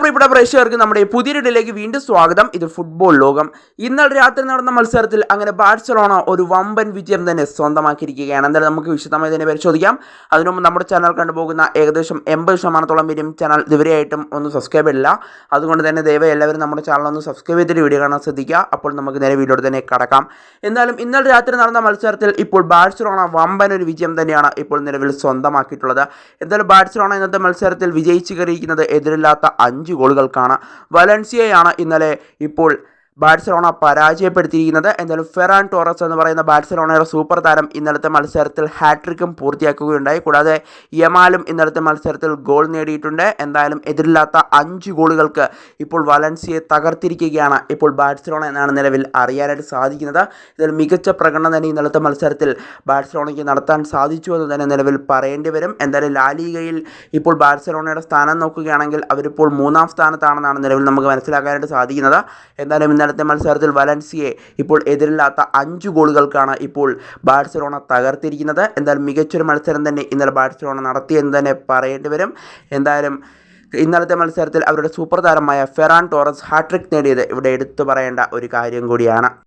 പ്രിയപ്പെട്ട പ്രേക്ഷകർക്ക് നമ്മുടെ പുതിയ ഇടയിലേക്ക് വീണ്ടും സ്വാഗതം. ഇത് ഫുട്ബോൾ ലോകം. ഇന്നലെ രാത്രി നടന്ന മത്സരത്തിൽ അങ്ങനെ ബാഴ്സലോണ ഒരു വമ്പൻ വിജയം തന്നെ സ്വന്തമാക്കിയിരിക്കുകയാണ്. എന്തായാലും നമുക്ക് വിശദമായി തന്നെ പരിശോധിക്കാം. അതിനുമുമ്പ് നമ്മുടെ ചാനൽ കണ്ടുപോകുന്ന ഏകദേശം എൺപത് ശതമാനത്തോളം പേരും ചാനൽ ഇതുവരെയായിട്ടും ഒന്ന് സബ്സ്ക്രൈബ് ഇല്ല അതുകൊണ്ട് തന്നെ ദയവായി എല്ലാവരും നമ്മുടെ ചാനൽ ഒന്ന് സബ്സ്ക്രൈബ് ചെയ്തിട്ട് വീഡിയോ കാണാൻ ശ്രദ്ധിക്കുക. അപ്പോൾ നമുക്ക് നേരെ വീഡിയോയിൽ തന്നെ കടക്കാം. എന്തായാലും ഇന്നലെ രാത്രി നടന്ന മത്സരത്തിൽ ഇപ്പോൾ ബാഴ്സലോണ വമ്പൻ ഒരു വിജയം തന്നെയാണ് ഇപ്പോൾ നിലവിൽ സ്വന്തമാക്കിയിട്ടുള്ളത്. എന്തായാലും ബാഴ്സലോണ ഇന്നത്തെ മത്സരത്തിൽ വിജയിച്ചു കയറിയിരിക്കുന്നത് എതിരില്ലാത്ത അഞ്ച് ഗോളുകൾക്കാണ്. വലൻസിയയാണ് ഇന്നലെ ഇപ്പോൾ ബാഴ്സലോണ പരാജയപ്പെടുത്തിയിരിക്കുന്നത്. എന്തായാലും ഫെറാൻ ടോറസ് എന്ന് പറയുന്ന ബാഴ്സലോണയുടെ സൂപ്പർ താരം ഇന്നലത്തെ മത്സരത്തിൽ ഹാട്രിക്കും പൂർത്തിയാക്കുകയുണ്ടായി. കൂടാതെ യമാലും ഇന്നലത്തെ മത്സരത്തിൽ ഗോൾ നേടിയിട്ടുണ്ട്. എന്തായാലും എതിരില്ലാത്ത അഞ്ച് ഗോളുകൾക്ക് ഇപ്പോൾ വലൻസിയെ തകർത്തിരിക്കുകയാണ് ഇപ്പോൾ ബാഴ്സലോണ എന്നാണ് നിലവിൽ അറിയാനായിട്ട് സാധിക്കുന്നത്. ഇതിൽ മികച്ച പ്രകടനം തന്നെ ഇന്നലത്തെ മത്സരത്തിൽ ബാഴ്സലോണയ്ക്ക് നടത്താൻ സാധിച്ചു എന്ന് തന്നെ നിലവിൽ പറയേണ്ടി വരും. എന്തായാലും ലാലിഗയിൽ ഇപ്പോൾ ബാഴ്സലോണയുടെ സ്ഥാനം നോക്കുകയാണെങ്കിൽ അവരിപ്പോൾ മൂന്നാം സ്ഥാനത്താണെന്നാണ് നിലവിൽ നമുക്ക് മനസ്സിലാക്കാനായിട്ട് സാധിക്കുന്നത്. എന്തായാലും ഇന്നലത്തെ മത്സരത്തിൽ വലൻസിയെ ഇപ്പോൾ എതിരില്ലാത്ത അഞ്ച് ഗോളുകൾക്കാണ് ഇപ്പോൾ ബാഴ്സലോണ തകർത്തിരിക്കുന്നത്. എന്തായാലും മികച്ചൊരു മത്സരം തന്നെ ഇന്നലെ ബാഴ്സലോണ നടത്തിയെന്ന് തന്നെ പറയേണ്ടി വരും. എന്തായാലും ഇന്നലത്തെ മത്സരത്തിൽ അവരുടെ സൂപ്പർ താരമായ ഫെറാൻ ടോറസ് ഹാട്രിക് നേടിയത് ഇവിടെ എടുത്തു പറയേണ്ട ഒരു കാര്യം കൂടിയാണ്.